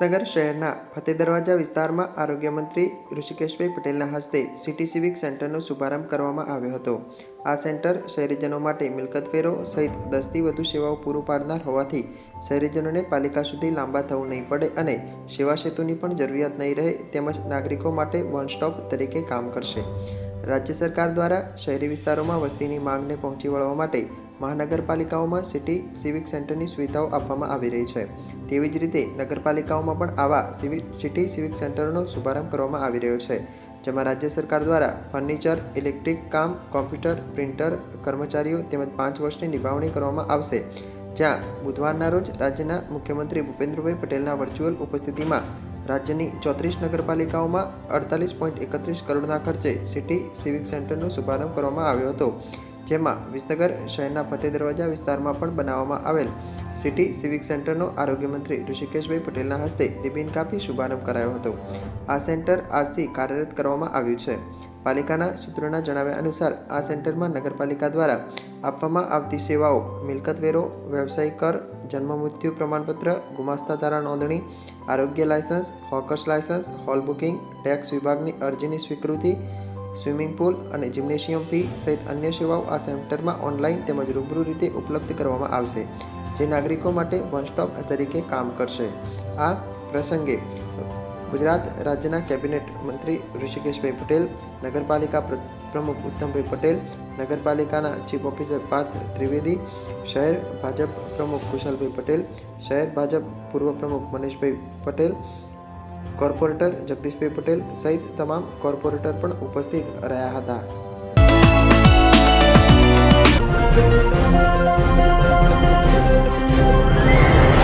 વિસનગર શહેરના ફતેહ દરવાજા વિસ્તારમાં આરોગ્ય મંત્રી ઋષિકેશભાઈ પટેલના હસ્તે સિટી સિવિક સેન્ટરનો શુભારંભ કરવામાં આવ્યો હતો. આ સેન્ટર શહેરીજનો માટે મિલકત ફેરો સહિત દસથી વધુ સેવાઓ પૂરું પાડનાર હોવાથી શહેરીજનોને પાલિકા સુધી લાંબા થવું નહીં પડે અને સેવા સેતુની પણ જરૂરિયાત નહીં રહે તેમજ નાગરિકો માટે વન સ્ટોપ તરીકે કામ કરશે. રાજ્ય સરકાર દ્વારા શહેરી વિસ્તારોમાં વસ્તીની માંગને પહોંચી વળવા માટે મહાનગરપાલિકાઓમાં સિટી સિવિક સેન્ટરની સુવિધાઓ આપવામાં આવી રહી છે. તેવી જ રીતે નગરપાલિકાઓમાં પણ આવા સિવિક, સિટી સિવિક સેન્ટરોનો શુભારંભ કરવામાં આવી રહ્યો છે, જેમાં રાજ્ય સરકાર દ્વારા ફર્નિચર, ઇલેક્ટ્રિક કામ, કોમ્પ્યુટર, પ્રિન્ટર, કર્મચારીઓ તેમજ પાંચ વર્ષની નિભાવણી કરવામાં આવશે. જ્યાં બુધવારના રોજ રાજ્યના મુખ્યમંત્રી ભૂપેન્દ્રભાઈ પટેલના વર્ચ્યુઅલ ઉપસ્થિતિમાં રાજ્યની ચોત્રીસ નગરપાલિકાઓમાં અડતાલીસ પોઈન્ટ એકત્રીસ કરોડના ખર્ચે સિટી સિવિક સેન્ટરનો શુભારંભ કરવામાં આવ્યો હતો, જેમાં વિસનગર શહેરના ફતેહ દરવાજા વિસ્તારમાં પણ બનાવવામાં આવેલ સિટી સિવિક સેન્ટરનો આરોગ્યમંત્રી ઋષિકેશભાઈ પટેલના હસ્તે રિબિન કાપી શુભારંભ કરાયો હતો. આ સેન્ટર આજથી કાર્યરત કરવામાં આવ્યું છે. પાલિકાના સૂત્રોના જણાવ્યા અનુસાર, આ સેન્ટરમાં નગરપાલિકા દ્વારા આપવામાં આવતી સેવાઓ, મિલકત વેરો, વ્યવસાયિક કર, જન્મ મૃત્યુ પ્રમાણપત્ર, ગુમાસ્તા ધારા નોંધણી, આરોગ્ય licence, hawkers licence, hall booking, tax વિભાગની અરજીની સ્વીકૃતિ, સ્વિમિંગ પુલ અને જિમ્નેશિયમ ફી સહિત અન્ય સેવાઓ આ સેન્ટરમાં ઓનલાઈન તેમજ રૂબરૂ રીતે ઉપલબ્ધ કરવામાં આવશે, જે નાગરિકો માટે વન સ્ટોપ તરીકે કામ કરશે. આ પ્રસંગે ગુજરાત રાજ્યના કેબિનેટ મંત્રી ઋષિકેશભાઈ પટેલ, નગરપાલિકા પ્રમુખ ઉત્તમભાઈ પટેલ, નગરપાલિકાના ચીફ ઓફિસર પાર્થ ત્રિવેદી, શહેર ભાજપ પ્રમુખ કુશલભાઈ પટેલ, શહેર ભાજપ પૂર્વ પ્રમુખ મનીષભાઈ પટેલ, કોર્પોરેટર જગદીશભાઈ પટેલ સહિત તમામ કોર્પોરેટર પણ ઉપસ્થિત રહ્યા હતા.